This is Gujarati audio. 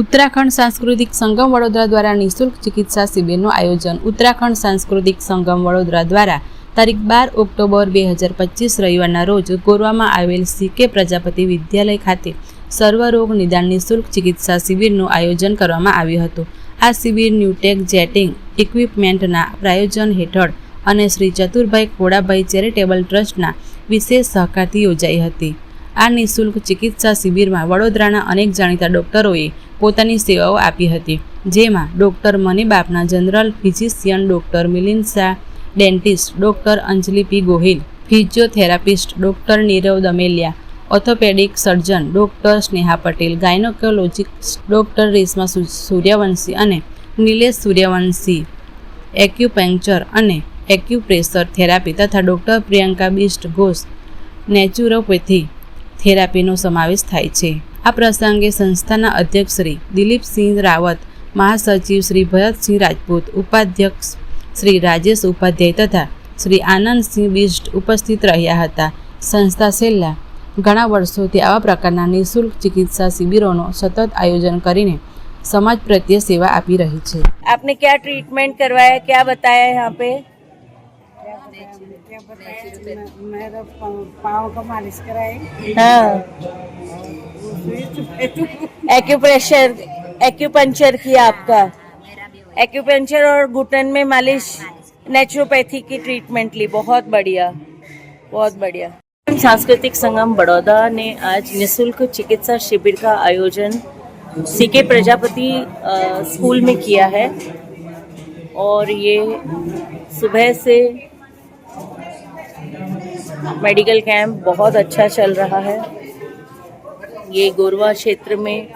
ઉત્તરાખંડ સાંસ્કૃતિક સંગમ વડોદરા દ્વારા નિઃશુલ્ક ચિકિત્સા શિબિરનું આયોજન ઉત્તરાખંડ સાંસ્કૃતિક સંગમ વડોદરા દ્વારા તારીખ બાર ઓક્ટોબર બે હજાર પચીસ રવિવારના રોજ ગોરવામાં આવેલ સીકે પ્રજાપતિ વિદ્યાલય ખાતે સર્વરોગ નિદાન નિઃશુલ્ક ચિકિત્સા શિબિરનું આયોજન કરવામાં આવ્યું હતું. આ શિબિર ન્યુટેક જેટિંગ ઇક્વિપમેન્ટના પ્રાયોજન હેઠળ અને શ્રી ચતુરભાઈ ખોડાભાઈ ચેરિટેબલ ટ્રસ્ટના વિશેષ સહકારથી યોજાઈ હતી. આ નિઃશુલ્ક ચિકિત્સા શિબિરમાં વડોદરાના અનેક જાણીતા ડોક્ટરોએ પોતાની સેવાઓ આપી હતી, જેમાં doctor મનીબાપના general physician doctor Milin Shah dentist doctor Anjali P Gohil, physiotherapist doctor Nirav Damelia, orthopaedic surgeon doctor Sneha Patel, gynaecologist doctor Reshma Suryavanshi અને નિલેશ સૂર્યવંશી એક્યુપેન્ચર અને એક્યુપ્રેશર થેરાપી તથા ડૉક્ટર પ્રિયંકા બિસ્ટ ઘોષ નેચુરોપેથી થેરાપીનો સમાવેશ થાય છે. આ પ્રસંગે સંસ્થાના અધ્યક્ષ શ્રી દિલીપસિંહ રાવત, મહાસચિવ શ્રી ભરતસિંહ રાજપૂત, ઉપાધ્યક્ષ શ્રી રાજેશ ઉપાધ્યાય તથા શ્રી આનંદસિંહ બિસ્ટ ઉપસ્થિત રહ્યા હતા. સંસ્થા છેલ્લા ઘણા વર્ષોથી આવા પ્રકારના નિઃશુલ્ક ચિકિત્સા શિબિરોનું સતત આયોજન કરીને સમાજ પ્રત્યે સેવા આપી રહી છે. આપને ક્યાં ટ્રીટમેન્ટ કરવાયા, ક્યાં બતાયા યહાં પે? कराए हाँ। एक्यूप्रेशर एक्यूपंचर किया आपका। एक्यूपंचर और घुटन में मालिश नेचुरोपैथी की ट्रीटमेंट ली। बहुत बढ़िया बहुत बढ़िया। सांस्कृतिक संगम बड़ौदा ने आज निशुल्क चिकित्सा शिविर का आयोजन सीके प्रजापति स्कूल में किया है। और ये सुबह से मेडिकल कैंप बहुत अच्छा चल रहा है ये गोरवा क्षेत्र में